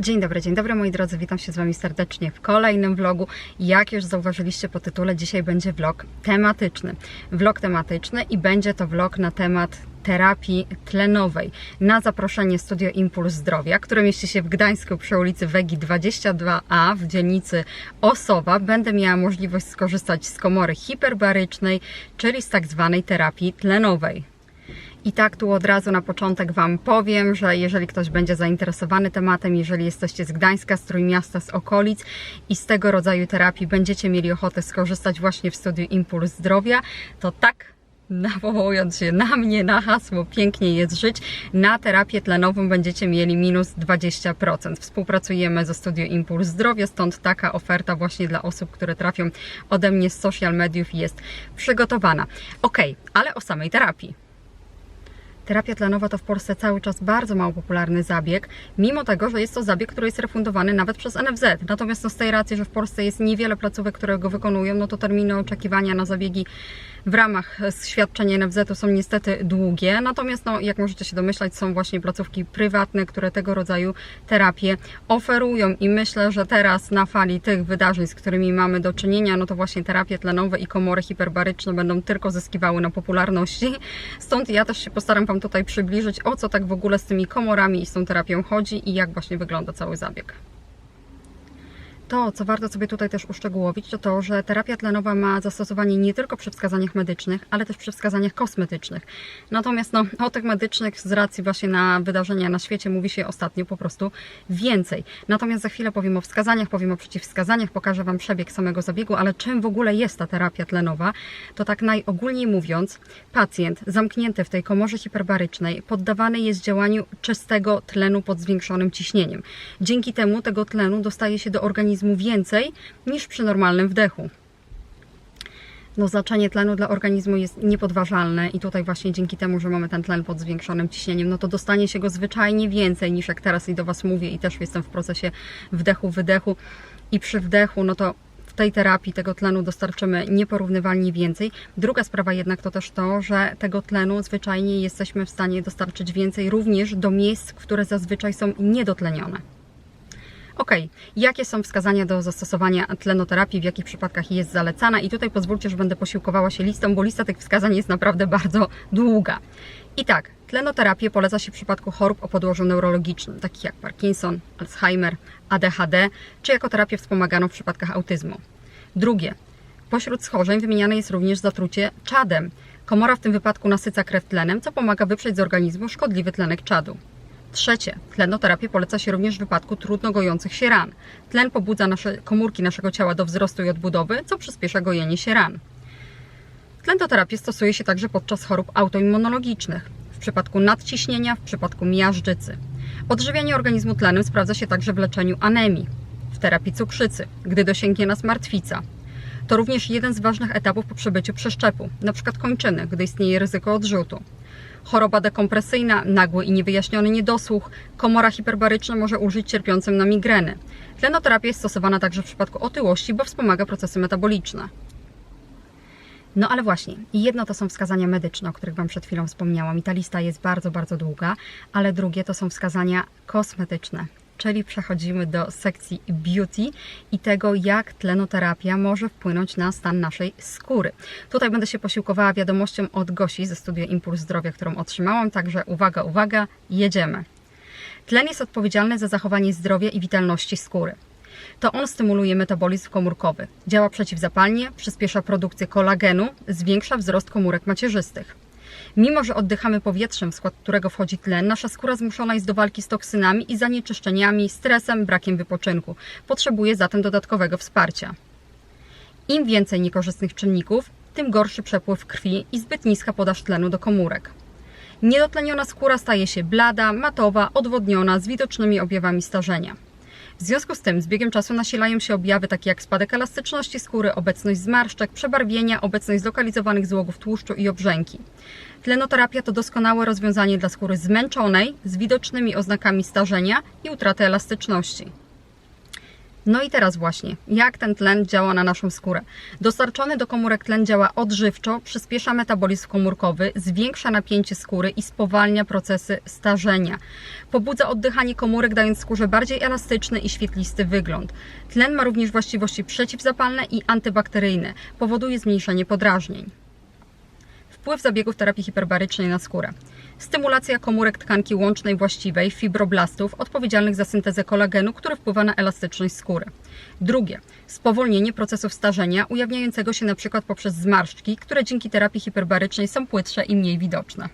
Dzień dobry, dzień dobry moi drodzy, witam się z Wami serdecznie w kolejnym vlogu. Jak już zauważyliście po tytule, dzisiaj będzie vlog tematyczny. Vlog tematyczny i będzie to vlog na temat terapii tlenowej na zaproszenie Studio Impuls Zdrowia, które mieści się w Gdańsku przy ulicy Wegi 22A w dzielnicy Osowa. Będę miała możliwość skorzystać z komory hiperbarycznej, czyli z tak zwanej terapii tlenowej. I tak tu od razu na początek Wam powiem, że jeżeli ktoś będzie zainteresowany tematem, jeżeli jesteście z Gdańska, z Trójmiasta, z okolic i z tego rodzaju terapii będziecie mieli ochotę skorzystać właśnie w studiu Impuls Zdrowia, to tak nawołując się na mnie, na hasło Pięknie jest żyć, na terapię tlenową będziecie mieli minus 20%. Współpracujemy ze Studio Impuls Zdrowia, stąd taka oferta właśnie dla osób, które trafią ode mnie z social mediów jest przygotowana. Ok, ale o samej terapii. Terapia tlenowa to w Polsce cały czas bardzo mało popularny zabieg, mimo tego, że jest to zabieg, który jest refundowany nawet przez NFZ. Natomiast no, z tej racji, że w Polsce jest niewiele placówek, które go wykonują, no to terminy oczekiwania na zabiegi w ramach świadczenia NFZ-u są niestety długie. Natomiast, no, jak możecie się domyślać, są właśnie placówki prywatne, które tego rodzaju terapie oferują i myślę, że teraz na fali tych wydarzeń, z którymi mamy do czynienia, no to właśnie terapie tlenowe i komory hiperbaryczne będą tylko zyskiwały na popularności. Stąd ja też się postaram Wam tutaj przybliżyć, o co tak w ogóle z tymi komorami i z tą terapią chodzi i jak właśnie wygląda cały zabieg. To, co warto sobie tutaj też uszczegółowić, to to, że terapia tlenowa ma zastosowanie nie tylko przy wskazaniach medycznych, ale też przy wskazaniach kosmetycznych. Natomiast no, o tych medycznych z racji właśnie na wydarzenia na świecie mówi się ostatnio po prostu więcej. Natomiast za chwilę powiem o wskazaniach, powiem o przeciwwskazaniach, pokażę Wam przebieg samego zabiegu, ale czym w ogóle jest ta terapia tlenowa, to tak najogólniej mówiąc, pacjent zamknięty w tej komorze hiperbarycznej poddawany jest działaniu czystego tlenu pod zwiększonym ciśnieniem. Dzięki temu tego tlenu dostaje się do organizmu więcej niż przy normalnym wdechu. No, znaczenie tlenu dla organizmu jest niepodważalne i tutaj właśnie dzięki temu, że mamy ten tlen pod zwiększonym ciśnieniem, no to dostanie się go zwyczajnie więcej niż jak teraz i do Was mówię i też jestem w procesie wdechu, wydechu i przy wdechu, no to w tej terapii tego tlenu dostarczymy nieporównywalnie więcej. Druga sprawa jednak to też to, że tego tlenu zwyczajnie jesteśmy w stanie dostarczyć więcej również do miejsc, które zazwyczaj są niedotlenione. Ok, jakie są wskazania do zastosowania tlenoterapii, w jakich przypadkach jest zalecana? I tutaj pozwólcie, że będę posiłkowała się listą, bo lista tych wskazań jest naprawdę bardzo długa. I tak, tlenoterapię poleca się w przypadku chorób o podłożu neurologicznym, takich jak Parkinson, Alzheimer, ADHD, czy jako terapię wspomaganą w przypadkach autyzmu. Drugie, pośród schorzeń wymieniane jest również zatrucie czadem. Komora w tym wypadku nasyca krew tlenem, co pomaga wyprzeć z organizmu szkodliwy tlenek czadu. Trzecie, tlenoterapię poleca się również w wypadku trudno gojących się ran. Tlen pobudza nasze komórki naszego ciała do wzrostu i odbudowy, co przyspiesza gojenie się ran. Tlenoterapię stosuje się także podczas chorób autoimmunologicznych, w przypadku nadciśnienia, w przypadku miażdżycy. Odżywianie organizmu tlenem sprawdza się także w leczeniu anemii, w terapii cukrzycy, gdy dosięgnie nas martwica. To również jeden z ważnych etapów po przebyciu przeszczepu, np. kończyny, gdy istnieje ryzyko odrzutu choroba dekompresyjna, nagły i niewyjaśniony niedosłuch, komora hiperbaryczna może ulżyć cierpiącym na migreny. Tlenoterapia jest stosowana także w przypadku otyłości, bo wspomaga procesy metaboliczne. No ale właśnie, jedno to są wskazania medyczne, o których Wam przed chwilą wspomniałam, i ta lista jest bardzo, bardzo długa, ale drugie to są wskazania kosmetyczne, czyli przechodzimy do sekcji beauty i tego, jak tlenoterapia może wpłynąć na stan naszej skóry. Tutaj będę się posiłkowała wiadomością od Gosi ze studia Impuls Zdrowia, którą otrzymałam, także uwaga, uwaga, jedziemy. Tlen jest odpowiedzialny za zachowanie zdrowia i witalności skóry. To on stymuluje metabolizm komórkowy, działa przeciwzapalnie, przyspiesza produkcję kolagenu, zwiększa wzrost komórek macierzystych. Mimo, że oddychamy powietrzem, w skład którego wchodzi tlen, nasza skóra zmuszona jest do walki z toksynami i zanieczyszczeniami, stresem, brakiem wypoczynku. Potrzebuje zatem dodatkowego wsparcia. Im więcej niekorzystnych czynników, tym gorszy przepływ krwi i zbyt niska podaż tlenu do komórek. Niedotleniona skóra staje się blada, matowa, odwodniona, z widocznymi objawami starzenia. W związku z tym z biegiem czasu nasilają się objawy takie jak spadek elastyczności skóry, obecność zmarszczek, przebarwienia, obecność zlokalizowanych złogów tłuszczu i obrzęki. Tlenoterapia to doskonałe rozwiązanie dla skóry zmęczonej, z widocznymi oznakami starzenia i utraty elastyczności. No i teraz właśnie, jak ten tlen działa na naszą skórę? Dostarczony do komórek tlen działa odżywczo, przyspiesza metabolizm komórkowy, zwiększa napięcie skóry i spowalnia procesy starzenia. Pobudza oddychanie komórek, dając skórze bardziej elastyczny i świetlisty wygląd. Tlen ma również właściwości przeciwzapalne i antybakteryjne, powoduje zmniejszenie podrażnień. Wpływ zabiegów terapii hiperbarycznej na skórę. Stymulacja komórek tkanki łącznej właściwej, fibroblastów, odpowiedzialnych za syntezę kolagenu, który wpływa na elastyczność skóry. Drugie, spowolnienie procesów starzenia, ujawniającego się np. poprzez zmarszczki, które dzięki terapii hiperbarycznej są płytsze i mniej widoczne.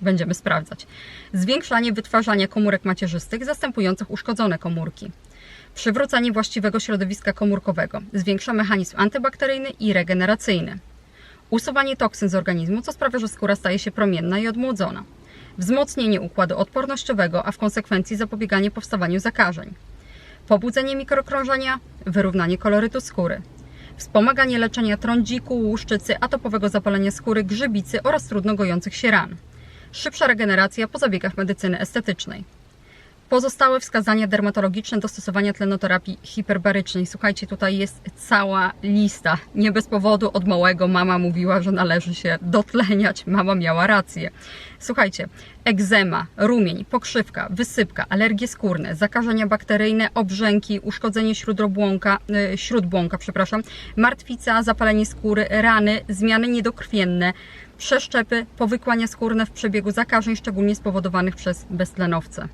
Będziemy sprawdzać. Zwiększanie wytwarzania komórek macierzystych zastępujących uszkodzone komórki. Przywrócenie właściwego środowiska komórkowego. Zwiększa mechanizm antybakteryjny i regeneracyjny usuwanie toksyn z organizmu, co sprawia, że skóra staje się promienna i odmłodzona, wzmocnienie układu odpornościowego, a w konsekwencji zapobieganie powstawaniu zakażeń, pobudzenie mikrokrążenia, wyrównanie kolorytu skóry, wspomaganie leczenia trądziku, łuszczycy, atopowego zapalenia skóry, grzybicy oraz trudno gojących się ran, szybsza regeneracja po zabiegach medycyny estetycznej. Pozostałe wskazania dermatologiczne do stosowania tlenoterapii hiperbarycznej. Słuchajcie, tutaj jest cała lista. Nie bez powodu od małego mama mówiła, że należy się dotleniać. Mama miała rację. Słuchajcie, egzema, rumień, pokrzywka, wysypka, alergie skórne, zakażenia bakteryjne, obrzęki, uszkodzenie śródbłąka, yy, śródbłąka, przepraszam, martwica, zapalenie skóry, rany, zmiany niedokrwienne, przeszczepy, powykłania skórne w przebiegu zakażeń, szczególnie spowodowanych przez beztlenowce.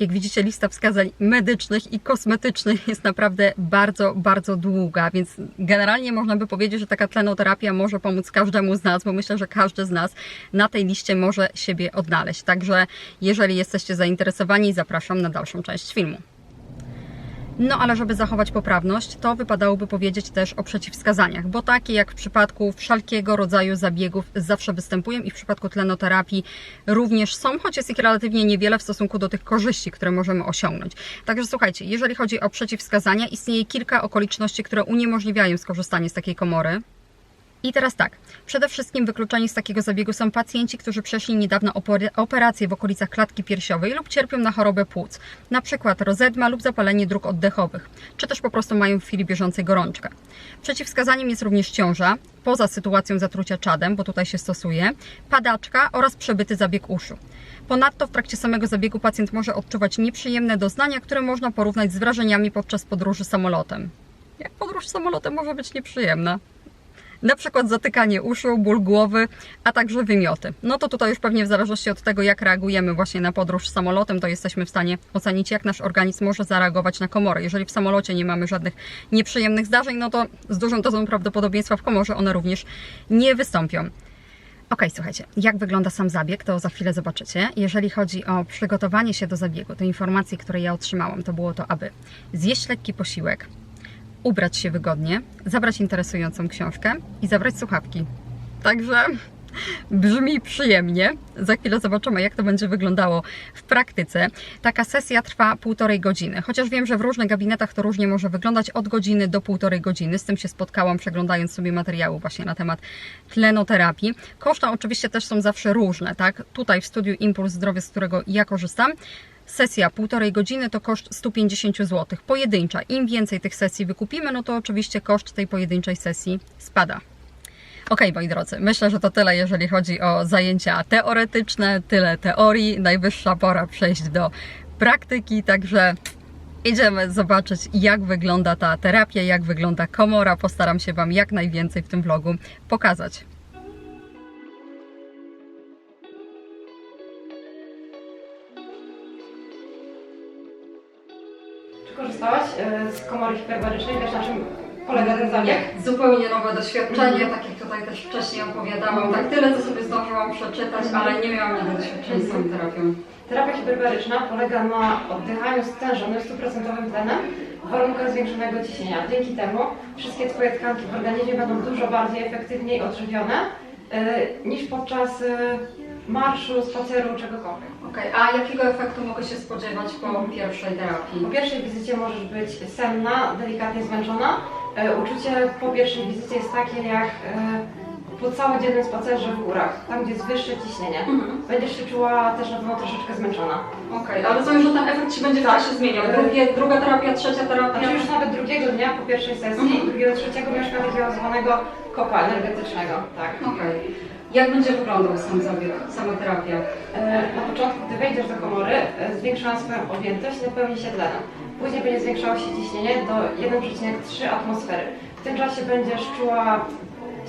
Jak widzicie, lista wskazań medycznych i kosmetycznych jest naprawdę bardzo, bardzo długa, więc generalnie można by powiedzieć, że taka tlenoterapia może pomóc każdemu z nas, bo myślę, że każdy z nas na tej liście może siebie odnaleźć. Także jeżeli jesteście zainteresowani, zapraszam na dalszą część filmu. No ale żeby zachować poprawność, to wypadałoby powiedzieć też o przeciwwskazaniach, bo takie jak w przypadku wszelkiego rodzaju zabiegów zawsze występują i w przypadku tlenoterapii również są, choć jest ich relatywnie niewiele w stosunku do tych korzyści, które możemy osiągnąć. Także słuchajcie, jeżeli chodzi o przeciwwskazania, istnieje kilka okoliczności, które uniemożliwiają skorzystanie z takiej komory. I teraz tak, przede wszystkim wykluczeni z takiego zabiegu są pacjenci, którzy przeszli niedawno oper- operację w okolicach klatki piersiowej lub cierpią na chorobę płuc, na przykład rozedma lub zapalenie dróg oddechowych, czy też po prostu mają w chwili bieżącej gorączkę. Przeciwwskazaniem jest również ciąża, poza sytuacją zatrucia czadem, bo tutaj się stosuje, padaczka oraz przebyty zabieg uszu. Ponadto w trakcie samego zabiegu pacjent może odczuwać nieprzyjemne doznania, które można porównać z wrażeniami podczas podróży samolotem. Jak podróż samolotem może być nieprzyjemna? Na przykład zatykanie uszu, ból głowy, a także wymioty. No to tutaj już pewnie w zależności od tego, jak reagujemy właśnie na podróż samolotem, to jesteśmy w stanie ocenić, jak nasz organizm może zareagować na komorę. Jeżeli w samolocie nie mamy żadnych nieprzyjemnych zdarzeń, no to z dużą dozą prawdopodobieństwa w komorze one również nie wystąpią. Ok, słuchajcie, jak wygląda sam zabieg, to za chwilę zobaczycie. Jeżeli chodzi o przygotowanie się do zabiegu, to informacje, które ja otrzymałam, to było to, aby zjeść lekki posiłek, ubrać się wygodnie, zabrać interesującą książkę i zabrać słuchawki. Także brzmi przyjemnie. Za chwilę zobaczymy, jak to będzie wyglądało w praktyce. Taka sesja trwa półtorej godziny, chociaż wiem, że w różnych gabinetach to różnie może wyglądać od godziny do półtorej godziny. Z tym się spotkałam, przeglądając sobie materiały właśnie na temat tlenoterapii. Koszty oczywiście też są zawsze różne, tak? Tutaj w studiu Impuls Zdrowie, z którego ja korzystam, Sesja półtorej godziny to koszt 150 zł. Pojedyncza. Im więcej tych sesji wykupimy, no to oczywiście koszt tej pojedynczej sesji spada. Ok, moi drodzy, myślę, że to tyle, jeżeli chodzi o zajęcia teoretyczne, tyle teorii. Najwyższa pora przejść do praktyki, także idziemy zobaczyć, jak wygląda ta terapia, jak wygląda komora. Postaram się Wam jak najwięcej w tym vlogu pokazać. Z komory hiperbarycznej? Wiesz na czym polega ten zabieg? Zupełnie nowe doświadczenie, tak jak tutaj też wcześniej opowiadałam. Tak tyle, co sobie zdążyłam przeczytać, ale nie miałam nigdy doświadczenia z tą terapią. Terapia hiperbaryczna polega na oddychaniu stężonym, stuprocentowym tlenem w warunkach zwiększonego ciśnienia. Dzięki temu wszystkie Twoje tkanki w organizmie będą dużo bardziej efektywniej odżywione e, niż podczas e, marszu, spaceru, czegokolwiek. Okej, a jakiego efektu mogę się spodziewać po pierwszej terapii? Po pierwszej wizycie możesz być senna, delikatnie zmęczona. E, Uczucie po pierwszej wizycie jest takie jak e, po całodziennym spacerze w górach, tam gdzie jest wyższe ciśnienie. Mhm. Będziesz się czuła też na pewno troszeczkę zmęczona. Okej, ale rozumiem, że ten efekt się będzie w Tak. czasie zmieniał. Drugie, druga terapia, trzecia terapia. Znaczy już nawet drugiego dnia po pierwszej sesji, Mhm. drugiego, trzeciego miała takiego zwanego kopa energetycznego. Tak. Okej. Jak będzie wyglądał sam zabieg, sama terapia? E, Na początku, gdy wejdziesz do komory, e, zwiększa swoją objętość i napełni się tlenem. Później będzie zwiększało się ciśnienie do 1,3 atmosfery. W tym czasie będziesz czuła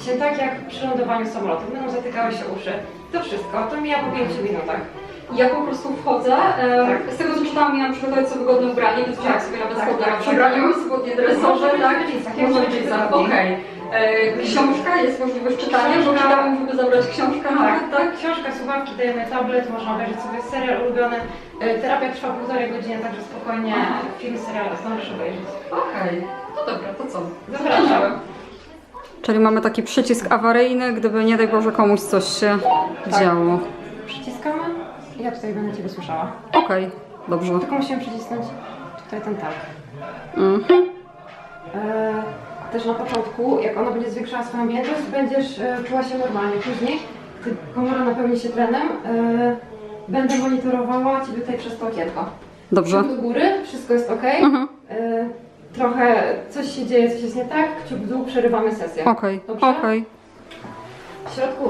się tak jak przy lądowaniu samolotu. Będą zatykały się uszy. To wszystko. To mija po 5 minutach. Ja po prostu wchodzę, e, Tak. z tego co czytałam miałam przygotować sobie wygodne ubranie, więc wziąłam sobie nawet Tak, spodnie tak, na przebraniu, tak. spodnie dresowe, Może być tak? w dżinsach, Można jak w dżinsach, najbardziej. okej. E, Książka, jest możliwość czytania, bo czytałam, żeby zabrać książkę Tak, tak? tak. Książka, słuchawki, dajemy tablet, można obejrzeć sobie serial ulubiony. E, Terapia trwa półtorej godziny, także spokojnie film, serial zdążysz obejrzeć. Okej, no dobra, to co? Zapraszam. Czyli mamy taki przycisk awaryjny, gdyby nie daj Boże komuś coś się Tak. działo. Przyciskamy i ja tutaj będę Ciebie słyszała. Okej, dobrze. Tylko musimy przycisnąć tutaj ten tak. Mhm. E, też na początku, jak ona będzie zwiększała swoją objętość, będziesz e, czuła się normalnie. Później, gdy komora napełni się tlenem, e, będę monitorowała Ciebie tutaj przez to okienko. Dobrze. Kciuk do góry, wszystko jest ok. Mhm. E, trochę coś się dzieje, coś jest nie tak, kciuk w dół, przerywamy sesję. Okej, Dobrze? okej. W środku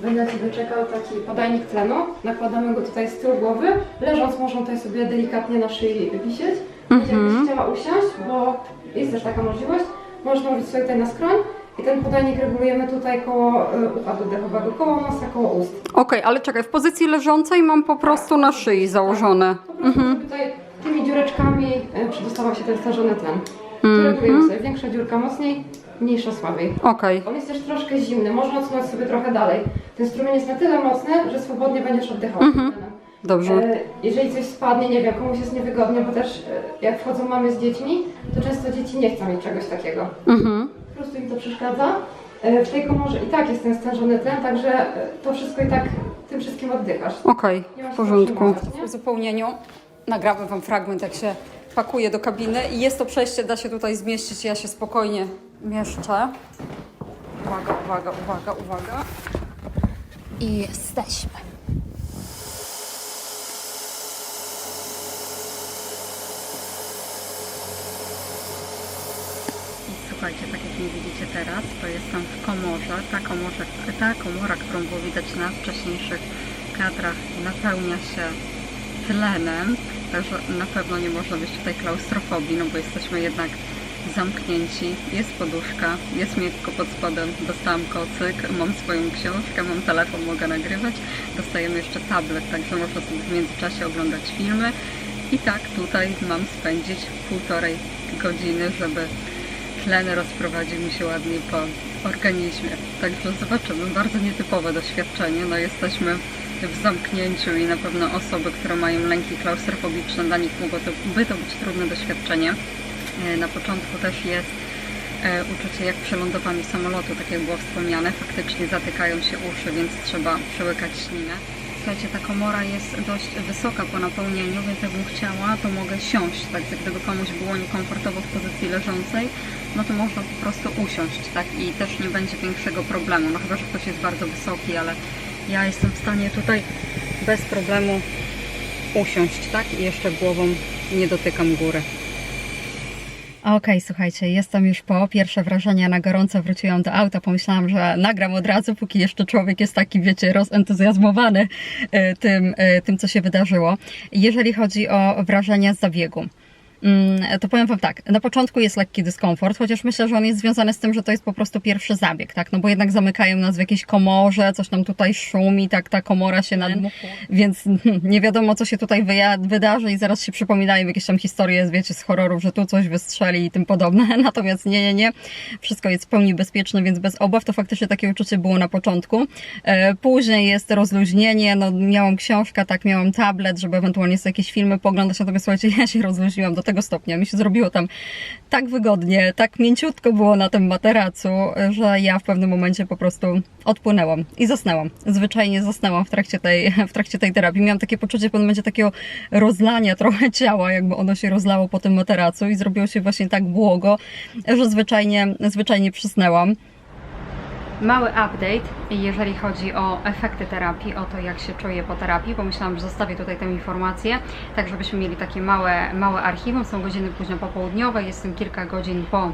będzie na Ciebie czekał taki podajnik tlenu. Nakładamy go tutaj z tyłu głowy. Leżąc można tutaj sobie delikatnie na szyi wisieć. Mhm. Jakbyś chciała usiąść, bo jest też taka możliwość, można użyć sobie tutaj na skroń i ten podajnik regulujemy tutaj koło y, układu oddechowego, koło nosa, koło ust. Okej, ale czekaj, w pozycji leżącej mam po prostu na szyi założone. Po prostu sobie tutaj tymi dziureczkami y, przedostawał się ten stężony tlen. Tu regulujemy sobie większa dziurka mocniej, mniejsza słabiej. Okej, On jest też troszkę zimny, można odsunąć sobie trochę dalej. Ten strumień jest na tyle mocny, że swobodnie będziesz oddychał. tlenem. Dobrze. E, Jeżeli coś spadnie, nie wiem, komuś jest niewygodnie, bo też e, jak wchodzą mamy z dziećmi, to często dzieci nie chcą mieć czegoś takiego. Mhm. Po prostu im to przeszkadza. E, W tej komorze i tak jest ten stężony tlen, także e, to wszystko i tak tym wszystkim oddychasz. Okej, Nie ma w się porządku. przejmować, nie? W uzupełnieniu nagramy Wam fragment, jak się pakuje do kabiny i jest to przejście, da się tutaj zmieścić, ja się spokojnie mieszczę. Uwaga, uwaga, uwaga, uwaga. I jesteśmy. Słuchajcie, tak jak mnie widzicie teraz, to jestem w komorze. Ta, komorze, ta komora, którą było widać na wcześniejszych kadrach, napełnia się tlenem, także na pewno nie można mieć tutaj klaustrofobii, no bo jesteśmy jednak zamknięci. Jest poduszka, jest miękko pod spodem, dostałam kocyk, mam swoją książkę, mam telefon, mogę nagrywać. Dostajemy jeszcze tablet, także można sobie w międzyczasie oglądać filmy. I tak tutaj mam spędzić półtorej godziny, żeby tlen rozprowadził mi się ładnie po organizmie. Także zobaczymy. Bardzo nietypowe doświadczenie. No jesteśmy w zamknięciu i na pewno osoby, które mają lęki klaustrofobiczne, dla nich mogło to, by to być trudne doświadczenie. E, Na początku też jest e, uczucie jak przy lądowaniu samolotu, tak jak było wspomniane. Faktycznie zatykają się uszy, więc trzeba przełykać ślinę. Słuchajcie, ta komora jest dość wysoka po napełnieniu, więc jakbym chciała, to mogę siąść. Także gdyby komuś było niekomfortowo w pozycji leżącej, no to można po prostu usiąść, tak? I też nie będzie większego problemu. No chyba, że ktoś jest bardzo wysoki, ale ja jestem w stanie tutaj bez problemu usiąść, tak? I jeszcze głową nie dotykam góry. Okej, słuchajcie, jestem już po. Pierwsze wrażenia na gorąco wróciłam do auta. Pomyślałam, że nagram od razu, póki jeszcze człowiek jest taki, wiecie, rozentuzjazmowany e, tym, e, tym co się wydarzyło. Jeżeli chodzi o wrażenia z zabiegu. Mm, To powiem Wam tak, na początku jest lekki dyskomfort, chociaż myślę, że on jest związany z tym, że to jest po prostu pierwszy zabieg, tak? No bo jednak zamykają nas w jakiejś komorze, coś nam tutaj szumi, tak ta komora się nadmuchuje, więc nie wiadomo, co się tutaj wydarzy i zaraz się przypominają jakieś tam historie, wiecie, z horrorów, że tu coś wystrzeli i tym podobne, natomiast nie, nie, nie, wszystko jest w pełni bezpieczne, więc bez obaw, to faktycznie takie uczucie było na początku. E, Później jest rozluźnienie, no miałam książkę, tak, miałam tablet, żeby ewentualnie sobie jakieś filmy pooglądać, natomiast słuchajcie, ja się rozluźniłam do tego stopnia, mi się zrobiło tam tak wygodnie, tak mięciutko było na tym materacu, że ja w pewnym momencie po prostu odpłynęłam i zasnęłam. Zwyczajnie zasnęłam w trakcie tej, w trakcie tej terapii. Miałam takie poczucie w pewnym momencie takiego rozlania trochę ciała, jakby ono się rozlało po tym materacu i zrobiło się właśnie tak błogo, że zwyczajnie, zwyczajnie przysnęłam. Mały update, jeżeli chodzi o efekty terapii, o to jak się czuję po terapii, bo myślałam, że zostawię tutaj tę informację, tak żebyśmy mieli takie małe, małe archiwum. Są godziny późno popołudniowe, jestem kilka godzin po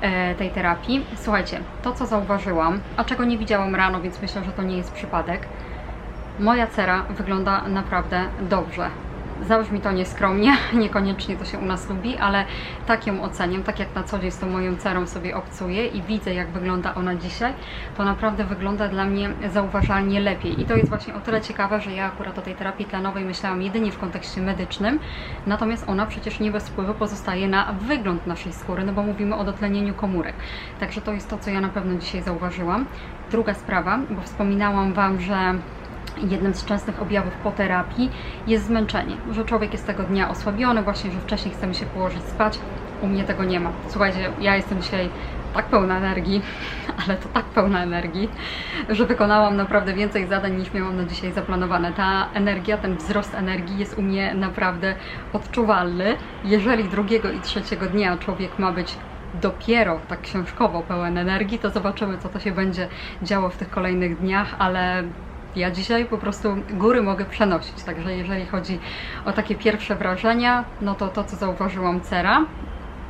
e, tej terapii. Słuchajcie, to co zauważyłam, a czego nie widziałam rano, więc myślę, że to nie jest przypadek, moja cera wygląda naprawdę dobrze. Zabrzmi to nieskromnie, niekoniecznie to się u nas lubi, ale tak ją oceniam, tak jak na co dzień z tą moją cerą sobie obcuję i widzę jak wygląda ona dzisiaj, to naprawdę wygląda dla mnie zauważalnie lepiej. I to jest właśnie o tyle ciekawe, że ja akurat o tej terapii tlenowej myślałam jedynie w kontekście medycznym, natomiast ona przecież nie bez wpływu pozostaje na wygląd naszej skóry, no bo mówimy o dotlenieniu komórek. Także to jest to, co ja na pewno dzisiaj zauważyłam. Druga sprawa, bo wspominałam Wam, że jednym z częstych objawów po terapii jest zmęczenie, że człowiek jest tego dnia osłabiony, właśnie, że wcześniej chcemy się położyć spać. U mnie tego nie ma. Słuchajcie, ja jestem dzisiaj tak pełna energii, ale to tak pełna energii, że wykonałam naprawdę więcej zadań niż miałam na dzisiaj zaplanowane. Ta energia, ten wzrost energii jest u mnie naprawdę odczuwalny. Jeżeli drugiego i trzeciego dnia człowiek ma być dopiero tak książkowo pełen energii, to zobaczymy, co to się będzie działo w tych kolejnych dniach, ale ja dzisiaj po prostu góry mogę przenosić. Także jeżeli chodzi o takie pierwsze wrażenia, no to to, co zauważyłam cera,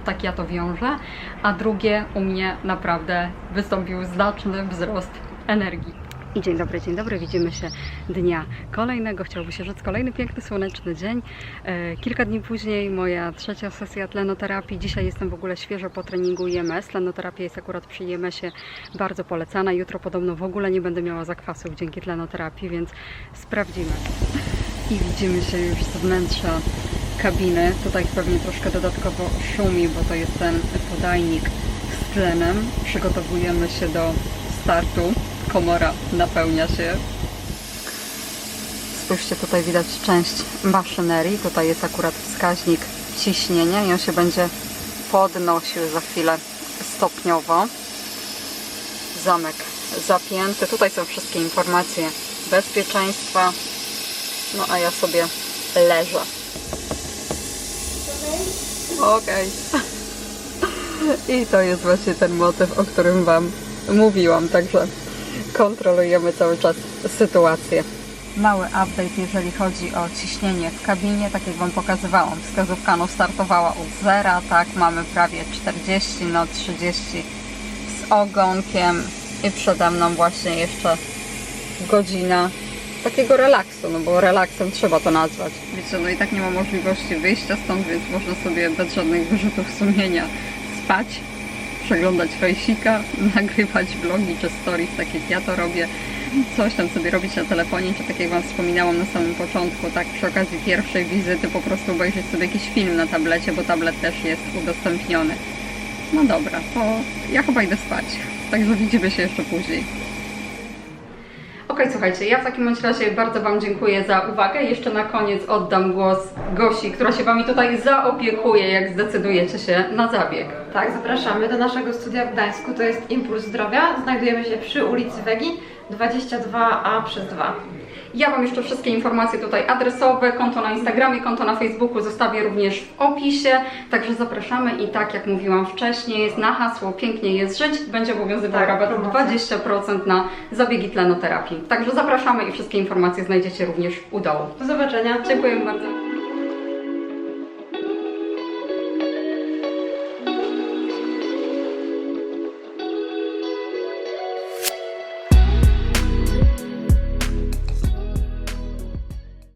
tak ja to wiążę, a drugie u mnie naprawdę wystąpił znaczny wzrost energii. I dzień dobry, dzień dobry. Widzimy się dnia kolejnego. Chciałby się rzec kolejny piękny, słoneczny dzień. E, kilka dni później moja trzecia sesja tlenoterapii. Dzisiaj jestem w ogóle świeżo po treningu IMS. Tlenoterapia jest akurat przy IMS-ie bardzo polecana. Jutro podobno w ogóle nie będę miała zakwasów dzięki tlenoterapii, więc sprawdzimy. I widzimy się już z wnętrza kabiny. Tutaj pewnie troszkę dodatkowo szumi, bo to jest ten podajnik z tlenem. Przygotowujemy się do startu. Komora napełnia się. Spójrzcie, tutaj widać część maszynerii. Tutaj jest akurat wskaźnik ciśnienia i on się będzie podnosił za chwilę stopniowo. Zamek zapięty. Tutaj są wszystkie informacje bezpieczeństwa. No a ja sobie leżę. Okej. I to jest właśnie ten motyw, o którym Wam mówiłam, także kontrolujemy cały czas sytuację. Mały update, jeżeli chodzi o ciśnienie w kabinie, tak jak Wam pokazywałam. Wskazówka no, startowała od zera, tak, mamy prawie 40, no 30 z ogonkiem i przede mną właśnie jeszcze godzina takiego relaksu, no bo relaksem trzeba to nazwać. Wiecie, no i tak nie ma możliwości wyjścia stąd, więc można sobie bez żadnych wyrzutów sumienia spać, przeglądać fejsika, nagrywać vlogi czy stories, tak jak ja to robię, coś tam sobie robić na telefonie, czy tak jak Wam wspominałam na samym początku, tak przy okazji pierwszej wizyty po prostu obejrzeć sobie jakiś film na tablecie, bo tablet też jest udostępniony. No dobra, to ja chyba idę spać, także widzimy się jeszcze później. Okej, słuchajcie, ja w takim bądź razie bardzo Wam dziękuję za uwagę. Jeszcze na koniec oddam głos Gosi, która się Wami tutaj zaopiekuje, jak zdecydujecie się na zabieg. Tak, zapraszamy do naszego studia w Gdańsku. To jest Impuls Zdrowia. Znajdujemy się przy ulicy Wegi 22A przez 2. Ja Wam jeszcze wszystkie informacje tutaj adresowe, konto na Instagramie, konto na Facebooku zostawię również w opisie, także zapraszamy i tak jak mówiłam wcześniej, jest na hasło Pięknie jest żyć, będzie obowiązywał Tak, rabat promocja. 20% na zabiegi tlenoterapii. Także zapraszamy i wszystkie informacje znajdziecie również u dołu. Do zobaczenia. Dziękuję bardzo.